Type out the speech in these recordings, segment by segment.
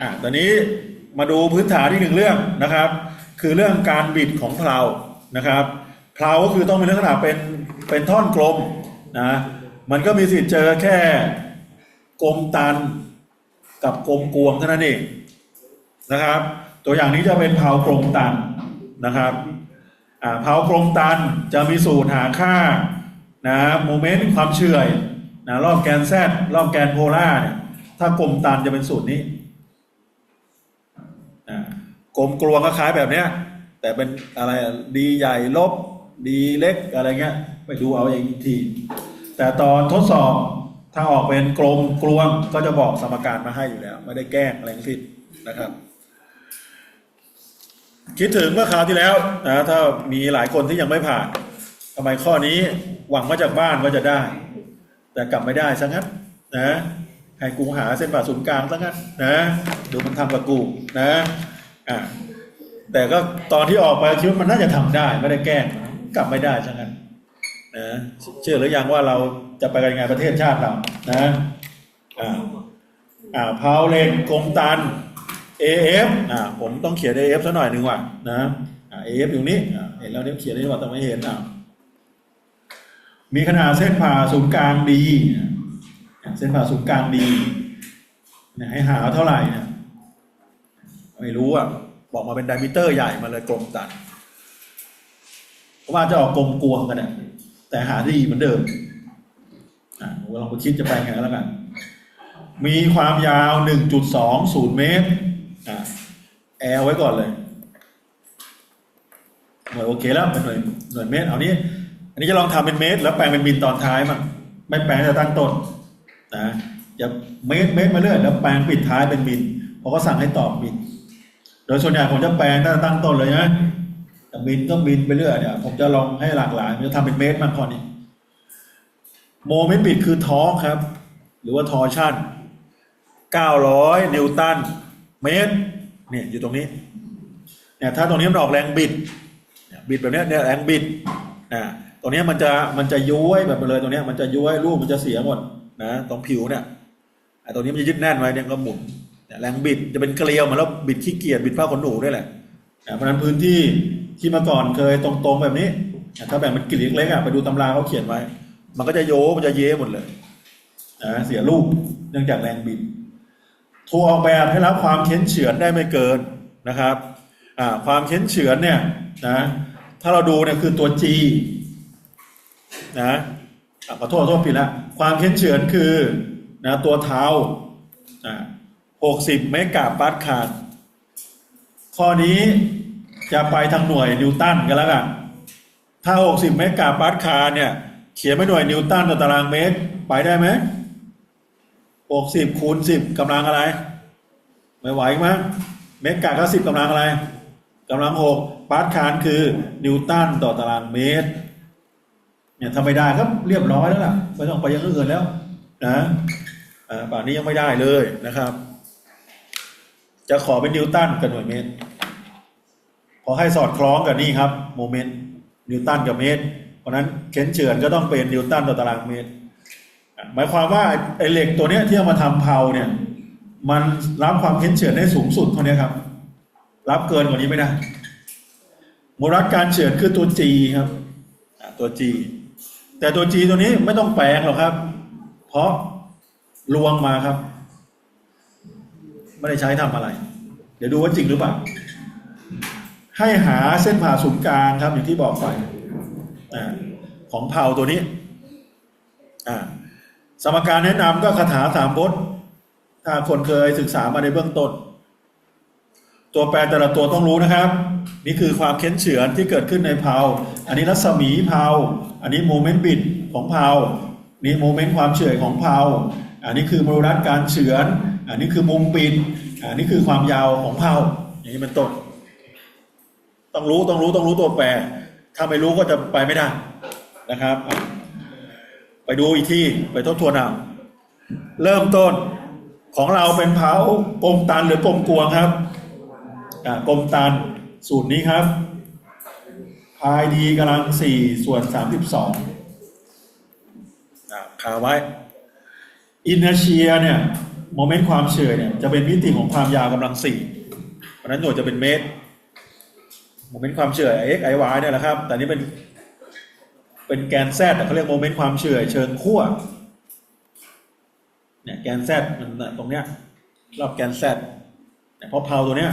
อะตอนนี้มาดูพื้นฐานที่หนึ่งเรื่องนะครับ คือเรื่องการบิดของเพลานะครับเพลาก็คือต้องมีลักษณะเป็นเป็นท่อนกลมนะมันก็มีสิทธิ์เจอแค่กลมตันกับกลมกวงเท่านั้นเองนะครับ ตัวอย่างนี้จะเป็นเพลากลมตันนะครับอ่าเพลากลมตันจะมีสูตรหาค่านะโมเมนต์ความเฉื่อยนะรอบแกนแซดรอบแกนโพล่าเนี่ยถ้ากลมตันจะเป็นสูตรนี้ กลมกลวงก็คล้ายแบบเนี้ย แต่เป็นอะไรดีใหญ่ลบ ดีเล็กอะไรเงี้ยไปดูเอาเองอีกที แต่ตอนทดสอบถ้าออกเป็นกลมกลวงก็จะบอกสมการมาให้อยู่แล้ว ไม่ได้แกล้งอะไรทั้งสิ้นนะครับ คิดถึงเมื่อคราวที่แล้วนะถ้ามีหลายคนที่ยังไม่ผ่านทำไมข้อนี้หวังมาจากบ้านว่าจะได้ แต่กลับไม่ได้ซะงั้นนะให้กูหาเส้นผ่าศูนย์กลางซะงั้นนะดูมันทำกับกูนะ อะแต่ก็ตอนที่ออกไปคิดว่ามันน่าจะทำได้ไม่ได้แกล้งกลับไม่ได้ซะงั้นนะเชื่อหรือยังว่าเราจะไปกันงไงประเทศชาติเรานะอ่าอ่าพาวเลนกลมตัน AF อ่าผมต้องเขียน AF ซะหน่อยหนึ่งว่ะนะอ่า AF อยู่นี้อ่าเห็นแล้วเนี่ยเขียนได้ว่าแต่ไม่เห็นอ่ามีขนาดเส้นผ่าศูนย์กลางดีเส้นผ่าศูนย์กลางดีเนี่ยให้หาเท่าไหร่เนี่ย ไม่รู้อะบอกมาเป็นไดมิเตอร์ใหญ่มาเลยกลมตันเพราะว่าจะออกกลมกวงกันเนี่ยแต่หาดีเหมือนเดิมอะผมลองไปคิดจะไปไงแล้วกัน มีความยาว 1.20 เมตรอะแอลไว้ก่อนเลยหน่วยโอเคแล้วเป็นหน่วยหน่วยเมตร เอานี้ อันนี้จะลองทำเป็นเมตร แล้วแปลงเป็นมิลตอนท้ายมั้งไม่แปลงแต่ตั้งต้นนะอย่าเมตรเมตรมาเรื่อยแล้วแปลงปิดท้ายเป็นมิลเพราะเขาสั่งให้ตอบมิล โดยส่วนใหญ่ผมจะแปลงตั้งตั้งต้นเลยนะแต่มิลก็มิลไปเรื่อยเนี่ย ผมจะลองให้หลากหลายผมจะทำเป็นเมตรมากกว่านี้โมเมนต์บิดคือทอร์คครับ หรือว่าทอร์ชั่น 900 นิวตันเมตรเนี่ยอยู่ตรงนี้เนี่ยถ้าตรงนี้มันออกแรงบิดเนี่ยบิดแบบนี้เนี่ยแรงบิดอ่าตรงนี้มันจะมันจะย้วยแบบเลยตรงนี้มันจะย้วยรูปมันจะเสียหมดนะตรงผิวเนี่ยไอ้ตรงนี้มันจะยึดแน่นไว้เนี่ยก็หมุน แรงบิดจะเป็นเกลียวมาแล้วบิดขี้เกียจบิดผ้าขนหนูด้วยแหละเพราะฉะนั้นพื้นที่ที่มื่อก่อนเคยตรงๆแบบนี้ ถ้าแบ่งเป็นกลีเล็กๆอะไปดูตำราเขาเขียนไว้ มันก็จะโยมันจะเย้หมดเลยนะเสียรูปเนื่องจากแรงบิดถูกออกแบบให้รับความเค้นเฉือนได้ไม่เกินนะครับความเค้นเฉือนเนี่ยนะถ้าเราดูเนี่ยคือตัว G นะขอโทษขอโทษผิดละความเค้นเฉือนคือนะตัวเท้าอ่า 60 เมกะปาสคาลข้อนี้จะไปทางหน่วยนิวตันกันแล้วกัน ถ้า 60 เมกะปาสคาลเนี่ย เขียนไม่หน่วยนิวตันต่อตารางเมตร ไปได้ไหม 60 คูณ 10กำลังอะไร ไม่ไหวมั้งเมกะก็ 10กำลังอะไรกำลัง 6 ปาสคาลคือนิวตันต่อตารางเมตร เนี่ยทำไม่ได้ก็เรีอร้อยแล้วล่ะ ไม่ต้องไปยังอื่นแล้วนะอ่าป่านนี้ยังไม่ได้เลยนะครับ จะขอเป็นนิวตันกับหน่วยเมตรพอให้สอดคล้องกับนี่ครับโมเมนต์นิวตันกับเมตร เพราะนั้นเข็นเฉือนก็ต้องเป็นนิวตันต่อตารางเมตร หมายความว่าไอ้เหล็กตัวเนี้ยที่เอามาทำเพลาเนี่ยมันรับความเข็นเฉือนได้สูงสุดเท่านี้ครับ รับเกินกว่านี้ไม่ได้โมรัดการเฉือนคือตัว G ครับตัว G แต่ตัว G ตัวนี้ไม่ต้องแปลงหรอกครับ เพราะลวงมาครับ ไม่ได้ใช้ทำอะไร เดี๋ยวดูว่าจริงหรือเปล่า ให้หาเส้นผ่าศูนย์กลางครับ อย่างที่บอกไปอของเผาตัวนี้ สมการแนะนำก็คาถาสามพจน์ ถ้าคนเคยศึกษามาในเบื้องต้น ตัวแปรแต่ละตัวต้องรู้นะครับ นี่คือความเค้นเฉือนที่เกิดขึ้นในเพาอันนี้รัศมีเพาอันนี้โมเมนต์บิดของเพานี่โมเมนต์ความเฉื่อยของเพาอันนี้คือมรัดการเฉือน อันนี้คือมุมปิดอันนี้คือความยาวของเพาอย่างนี้เป็นต้นต้องรู้ต้องรู้ต้องรู้ตัวแปร ถ้าไม่รู้ก็จะไปไม่ได้นะครับ ไปดูอีกที่ไปทบทวนเอาเริ่มต้นของเราเป็นเผากลมตันหรือกลมกวงครับอ่ากลมตันสูตรนี้ครับพายดีกำลังสี่ส่วนสามสิบสองอ่าคาไว้อินเนเชียเนี่ย โมเมนต์ความเฉื่อยเนี่ยจะเป็นมิติของความยาวกำลังสี่เพราะนั้นหน่วยจะเป็นเมตรโมเมนต์ความเฉื่อย x i y เนี่ยแหละครับ แต่นี่เป็นเป็นแกนแต่เขาเรียกโมเมนต์ความเฉื่อยเชิงขั้วเนี่ยแกน z มันตรงเนี้ยรอบแกน z เนี่ยเพราะเพาตัวเนี้ย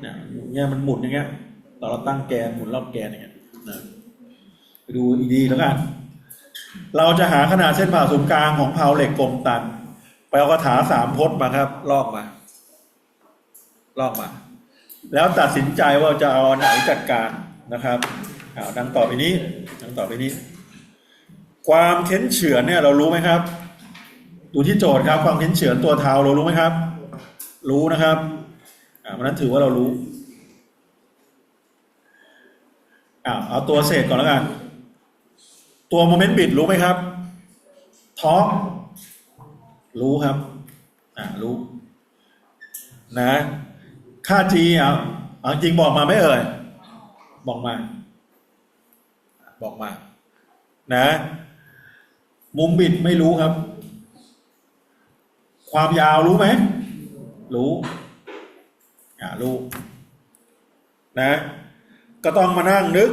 เนี่ยเนี่ยมันหมุนอย่างเงี้ยตอนเราตั้งแกนหมุนรอบแกนอย่างเงี้ยนะไปดูอีกดีแล้วกัน เราจะหาขนาดเส้นผ่าศูนย์กลางของเพาเหล็กกลมตัน ไปเอากระถาสามพจน์มาครับ ลอกมา ลอกมา แล้วตัดสินใจว่าจะเอาไหนจัดการนะครับเอาดังต่อไปนี้ดังต่อไปนี้ ความเค้นเฉือนเนี่ยเรารู้ไหมครับ ดูที่โจทย์ครับ ความเค้นเฉือนตัวเท้าเรารู้ไหมครับ รู้นะครับอ่าวันนั้นถือว่าเรารู้อ่าเอาตัวเศษก่อนแล้วกัน ตัวโมเมนต์บิดรู้ไหมครับทอร์ก รู้ครับ อ่ารู้ นะ ค่า G เอาเอาจริงบอกมาไม่เอ่ย บอกมา บอกมา นะ มุมบิดไม่รู้ครับ ความยาวรู้ไหม รู้ อ่ารู้ นะ ก็ต้องมานั่งนึก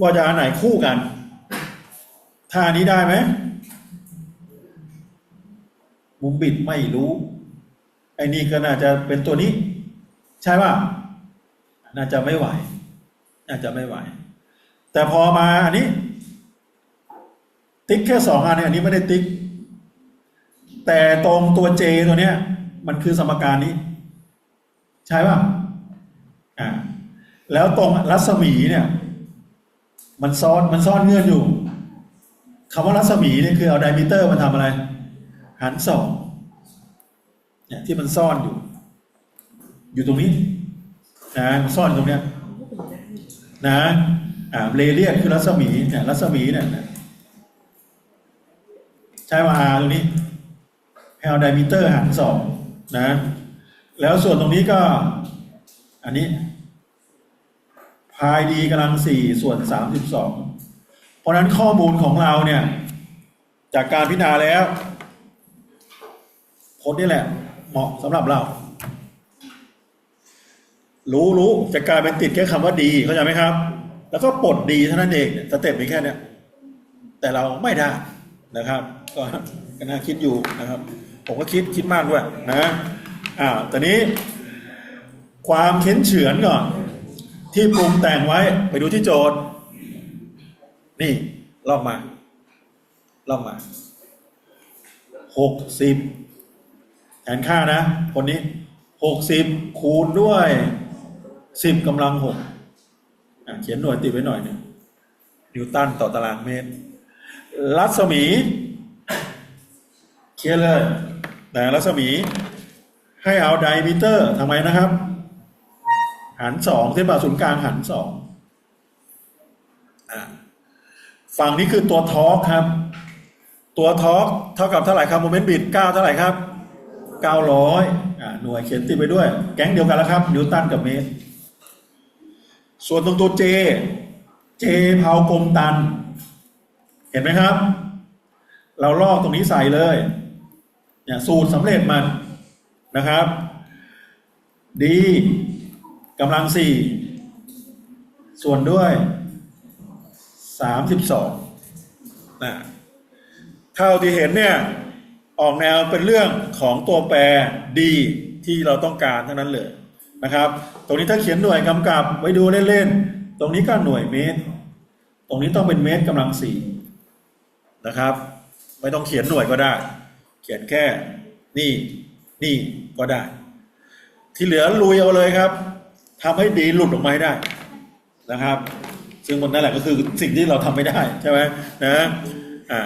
ว่าจะอันไหนคู่กันท่านี้ได้ไหม มุมบิดไม่รู้ ไอ้นี่ก็น่าจะเป็นตัวนี้ ใช่ป่ะน่าจะไม่ไหว น่าจะไม่ไหว แต่พอมาอันนี้ ติ๊กแค่สองอันเนี่ยอันนี้ไม่ได้ติ๊ก แต่ตรงตัวเจตัวเนี้ย มันคือสมการนี้ ใช่ป่ะอ่าแล้วตรงรัศมีเนี่ย มันซ่อนมันซ่อนเงื่อนอยู่คำว่ารัศมีเนี่ยคือเอาไดมิเตอร์มันทำอะไร หันสองเนี่ยที่มันซ่อนอยู่ อยู่ตรงนี้นะมันซ่อนตรงเนี้ยนะอ่าเรเลียนคือรัศมีเนี่ยรัศมีเนี่ยใช้มาอาตรงนี้ให้เอาไดมิเตอร์หันสองนะ แล้วส่วนตรงนี้ก็ อันนี้พายดีกำลังสี่ส่วนสามสิบสองเพราะฉะนั้นข้อมูลของเราเนี่ย จากการพิจารณาแล้ว พจน์นี่แหละ เหมาะสำหรับเรา รู้รู้จะกลายเป็นติดแค่คำว่าดีเข้าใจไหมครับ แล้วก็ปลดดีเท่านั้นเองสเต็ปมีแค่เนี้ยแต่เราไม่ได้นะครับ ก็ก็น่าคิดอยู่นะครับ ผมก็คิดคิดมากด้วยนะอ่าตอนนี้ความเค้นเฉือนก่อน ที่ปรุงแต่งไว้ไปดูที่โจทย์ นี่ลอกมาลอกมาหกสิบ แทนค่านะ คนนี้หกสิบคูณด้วยสิบกำลังหกเขียนหน่วยติดไว้หน่อยหนึงนิวตันต่อตารางเมตร รัศมี เขียนเลย แต่รัศมี ให้เอาไดมิเตอร์ทำไมนะครับหารสองเส้นผ่าศูนย์กลางหารสองฝั่งนี้คือตัวทอร์กครับ ตัวทอร์กเท่ากับเท่าไหร่ครับโมเมนต์บิดเก้าเท่าไหร่ครับ เก้าร้อยอ่าหน่วยเขียนติดไปด้วย แก๊งเดียวกันแล้วครับ นิวตันกับเมตร ส่วนตรงตัวเจเจเผากลมตัน เห็นไหมครับ เราลอกตรงนี้ใส่เลยเนี่ยสูตรสำเร็จมันนะครับดีกำลังสี่ส่วนด้วยสามสิบสองนะเท่าที่เห็นเนี่ย ออกแนวเป็นเรื่องของตัวแปรดีที่เราต้องการทั้งนั้นเลยนะครับ ตรงนี้ถ้าเขียนหน่วยกำกับไว้ดูเล่นๆ ตรงนี้ก็หน่วยเมตร ตรงนี้ต้องเป็นเมตรกำลังสี่นะครับ ไม่ต้องเขียนหน่วยก็ได้ เขียนแค่นี่นี่ก็ได้ ที่เหลือลุยเอาเลยครับทำให้ดีหลุดออกมาให้ได้นะครับ ซึ่งมันนั่นแหละก็คือสิ่งที่เราทำไม่ได้ใช่ไหมนะอ่า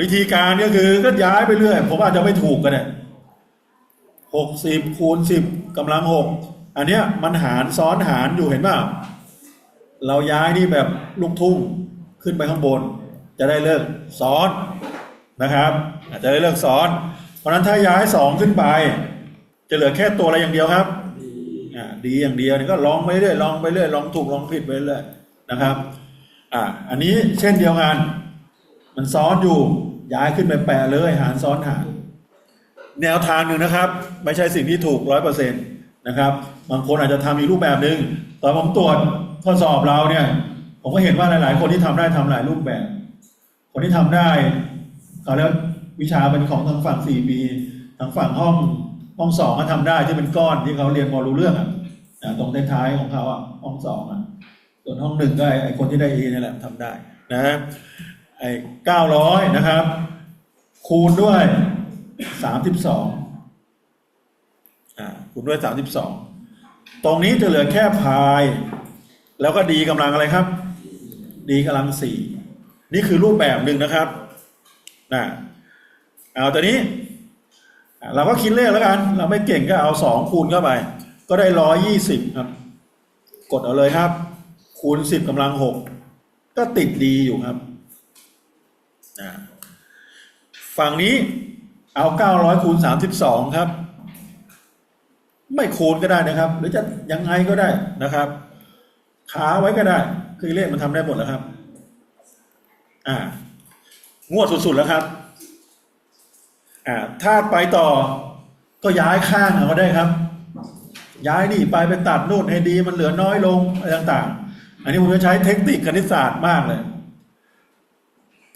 วิธีการก็คือก็ย้ายไปเรื่อย ผมอาจจะไม่ถูกกันเนี่ยหกสิบคูณสิบกำลังหกอันเนี้ยมันหารซ้อนหารอยู่เห็นป่ะเราย้ายนี่แบบลูกทุ่งขึ้นไปข้างบน จะได้เลิกซ้อนนะครับอาจจะได้เลิกซ้อน เพราะฉะนั้นถ้าย้ายสองขึ้นไป จะเหลือแค่ตัวอะไรอย่างเดียวครับอ่าดีอย่างเดียวนี่ก็ลองไปเรื่อยลองไปเรื่อยลองถูกลองผิดไปเรื่อยนะครับอ่าอันนี้เช่นเดียวกัน มันซ้อนอยู่ ย้ายขึ้นไปแปะเลย หารซ้อนหาร แนวทางหนึ่งนะครับ ไม่ใช่สิ่งที่ถูกร้อยเปอร์เซ็นต์นะครับ บางคนอาจจะทำอีกรูปแบบหนึ่งตอนผมตรวจข้อสอบเราเนี่ย ผมก็เห็นว่าหลาย ๆ คนที่ทำได้ทำหลายรูปแบบ คนที่ทำได้เขาแล้ววิชาเป็นของทางฝั่งสี่ปีทางฝั่งห้องห้องสองก็ทำได้ที่เป็นก้อนที่เขาเรียนพอรู้เรื่องอะตรงท้ายๆของเขาอะห้องสองอะส่วนห้องหนึ่งก็ไอ้คนที่ได้เอนี่แหละทำได้นะ ไอ้เก้าร้อยนะครับ คูณด้วยสามสิบสองอ่าคูณด้วยสามสิบสองตรงนี้จะเหลือแค่พาย แล้วก็ดีกำลังอะไรครับ ดีกำลังสี่นี่คือรูปแบบหนึ่งนะครับนะเอาตัวนี้ เราก็คิดเลขแล้วกัน เราไม่เก่งก็เอาสองคูณเข้าไป ก็ได้ร้อยยี่สิบครับ กดเอาเลยครับ คูณสิบกำลังหกก็ติดดีอยู่ครับ ฝั่งนี้เอาเก้าร้อยคูณสามสิบสองครับ ไม่คูณก็ได้นะครับ หรือจะยังไงก็ได้นะครับขาไว้ก็ได้ คือเลขมันทำได้หมดแล้วครับ อ่างวดสุดๆแล้วครับ อ่า ถ้าไปต่อก็ย้ายข้างเอาก็ได้ครับ ย้ายนี่ไปไปตัดนู่นให้ดีมันเหลือน้อยลงอะไรต่างๆ อันนี้ผมจะใช้เทคนิคคณิตศาสตร์มากเลย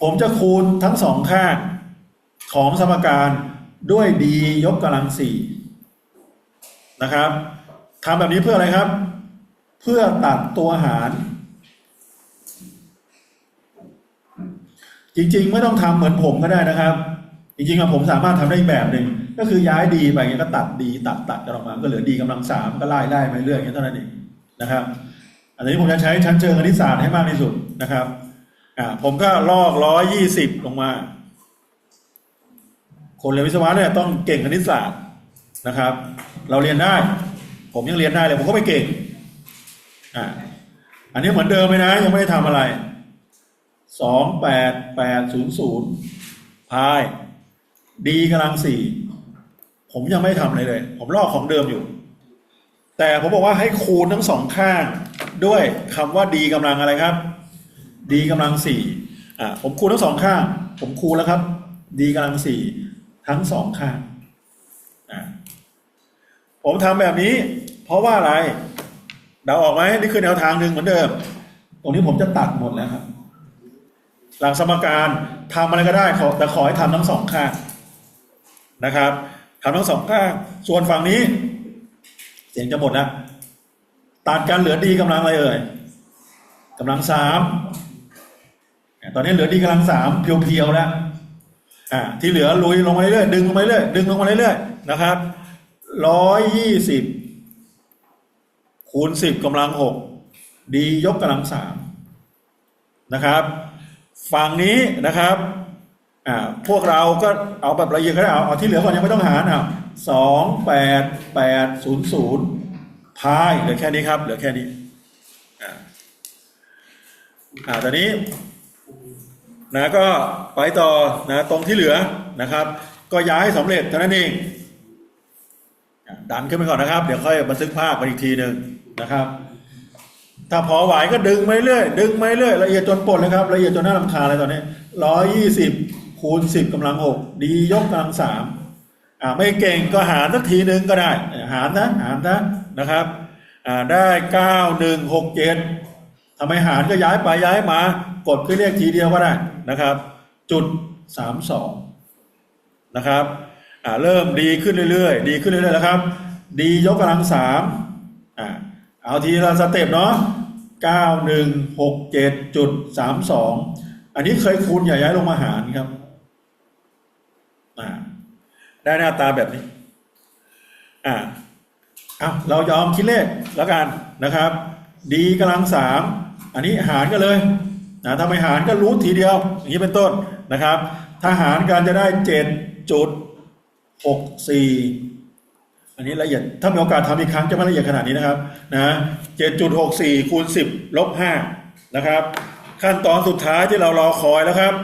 ผมจะคูณทั้งสองข้างของสมการด้วยดียกกำลังสี่นะครับทำแบบนี้เพื่ออะไรครับ เพื่อตัดตัวหาร จริงๆ ไม่ต้องทำเหมือนผมก็ได้นะครับ จริงๆผมสามารถทำได้อีกแบบหนึ่งก็คือย้ายดีไปเงี้ยก็ตัดดีตัดตัดกันออกมา ก็เหลือดีกำลังสามก็ไล่ไล่ไปเรื่อยอย่างนี้เท่านั้นเองนะครับ อันนี้ผมจะใช้ชั้นเชิงคณิตศาสตร์ให้มากที่สุดนะครับ อ่าผมก็ลอกร้อยยี่สิบลงมา คนเรียนวิศวะเนี่ยต้องเก่งคณิตศาสตร์นะครับ เราเรียนได้ ผมยังเรียนได้เลย ผมก็ไม่เก่งอ่าอันนี้เหมือนเดิมเลยนะ ยังไม่ได้ทำอะไรสองแปดแปดศูนย์ศูนย์พายดีกำลังสี่ผมยังไม่ทำอะไรเลย ผมลอกของเดิมอยู่ แต่ผมบอกว่าให้คูณทั้งสองข้าง ด้วยคำว่าดีกำลังอะไรครับ ดีกำลังสี่อ่าผมคูณทั้งสองข้าง ผมคูณแล้วครับดีกำลังสี่ทั้งสองข้างอ่าผมทำแบบนี้ เพราะว่าอะไรเดาออกไหมนี่คือแนวทางหนึ่งเหมือนเดิม ตรงนี้ผมจะตัดหมดแล้วครับ หลักสมการทำอะไรก็ได้ขอแต่ขอให้ทำทั้งสองข้างนะครับทำทั้งสองข้าง ส่วนฝั่งนี้ เสียงจะหมดแล้วตัดกันเหลือดีกำลังอะไรเอ่ยกำลังสาม ตอนนี้เหลือดีกำลังสามเพียวๆแล้วอ่าที่เหลือลุยลงมาเรื่อยๆดึงลงมาเรื่อยๆดึงลงมาเรื่อยๆนะครับร้อยยี่สิบคูณสิบกำลังหกดียกกำลังสามนะครับ ฝั่งนี้นะครับอ่าพวกเราก็เอาแบบละเอียดก็ได้เอาเอาที่เหลือก่อนยังไม่ต้องหารอะสองแปดแปดศูนย์ศูนย์พายเหลือแค่นี้ครับ เหลือแค่นี้อ่าอ่าตอนนี้ นะก็ไปต่อนะตรงที่เหลือนะครับ ก็ย้ายให้สำเร็จเท่านั้นเองดันขึ้นไปก่อนนะครับ เดี๋ยวค่อยบันทึกภาพไปอีกทีหนึ่งนะครับ ถ้าพอไหวก็ดึงไปเรื่อยดึงไปเรื่อยละเอียดจนปวดเลยครับละเอียดจนน่ารำคาเลยตอนนี้ร้อยยี่สิบคูณสิบกำลังหกดียกกำลังสามอ่าไม่เก่งก็หารสักทีหนึ่งก็ได้ หารนะหารนะนะครับอ่าได้เก้าหนึ่งหกเจ็ด ทำไมหารก็ย้ายไปย้ายมา กดขึ้นเลขทีเดียวก็ได้นะครับ จุดสามสองนะครับอ่าเริ่มดีขึ้นเรื่อยๆ ดีขึ้นเรื่อยๆแล้วครับ ดียกกำลังสามอ่าเอาทีละสเต็ปเนาะเก้าหนึ่งหกเจ็ดจุดสามสองอันนี้เคยคูณอย่าย้ายลงมาหารครับอ่าได้หน้าตาแบบนี้อ่าเอาเรายอมคิดเลขแล้วกันนะครับ ดีกำลังสาม อันนี้หารกันเลยนะถ้าไม่หารก็รู้ทีเดียว อย่างนี้เป็นต้นนะครับ ถ้าหารกันจะได้เจ็ดจุดหกสี่อันนี้ละเอียดถ้ามีโอกาสทำอีกครั้งจะไม่ละเอียดขนาดนี้นะครับนะเจ็ดจุดหกสี่คูณสิบลบห้านะครับ ขั้นตอนสุดท้ายที่เรารอคอยแล้วครับ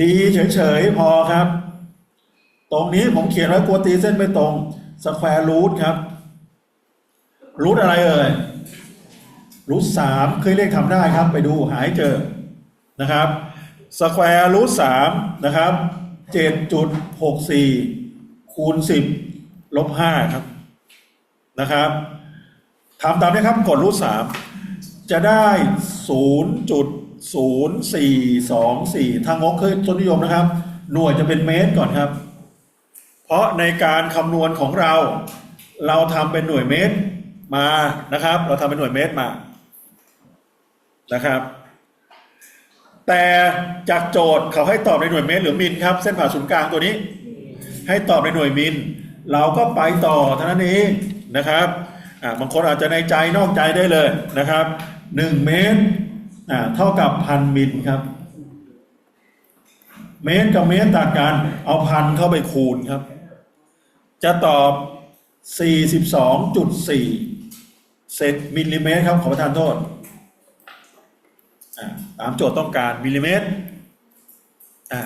ดีเฉยๆพอครับ ตรงนี้ผมเขียนไว้กลัวตีเส้นไม่ตรงสแควร์รูทครับรูทอะไรเอ่ย รูทสามเคยเลขทำได้ครับ ไปดูหาให้เจอนะครับสแควร์รูทสามนะครับเจ็ดจุดหกสี่คูณสิบลบห้าครับนะครับทำตามนี้ครับกดรูทสามจะได้ศูนย์จุดศูนย์สี่สองสี่ทางงกคือต้นนิยมนะครับ หน่วยจะเป็นเมตรก่อนครับ เพราะในการคำนวณของเรา เราทำเป็นหน่วยเมตรมานะครับ เราทำเป็นหน่วยเมตรมา นะครับ แต่จากโจทย์เขาให้ตอบในหน่วยเมตรหรือมิลครับ เส้นผ่าศูนย์กลางตัวนี้ ให้ตอบในหน่วยมิลเราก็ไปต่อเท่านั้นเองนะครับบางคนอาจจะในใจนอกใจได้เลยนะครับหนึ่งเมตรเท่ากับพันมิลครับ เมตรกับเมตรต่างกันเอาพันเข้าไปคูณครับ จะตอบ 42.4 เซนมิลลิเมตรครับขอประทานโทษ ตามโจทย์ต้องการมิลลิเมตรอ่า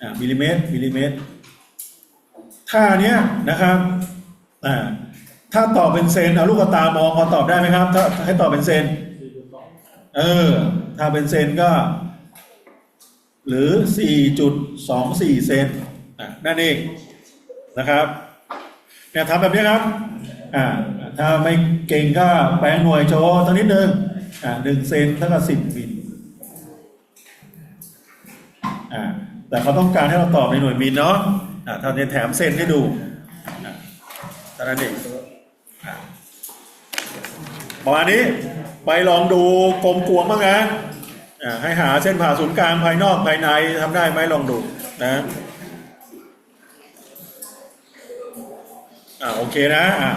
อ่ามิลลิเมตรมิลลิเมตรท่าเนี้ยนะครับอ่าถ้าตอบเป็นเซนเอาลูกตามองพอตอบได้ไหมครับ ถ้าให้ตอบเป็นเซนเออ ถ้าเป็นเซนก็ หรือ 4.24 เซนอะนั่นเองนะครับเนี่ยทำแบบนี้ครับอ่าถ้าไม่เก่งก็แปลงหน่วยโชว์ตั้งนิดนึง อ่าหนึ่งเซนเท่ากับสิบมิลอ่าแต่เขาต้องการให้เราตอบในหน่วยมิลเนาะอ่าถ้านี่ยแถมเซนให้ดูอ่าเท่านั้นเองอ่าประมาณนี้ไปลองดูกลมกวงบ้างนะอ่าให้หาเส้นผ่าศูนย์กลางภายนอกภายในทำได้ไหมลองดูนะอ่าโอเคนะอ่า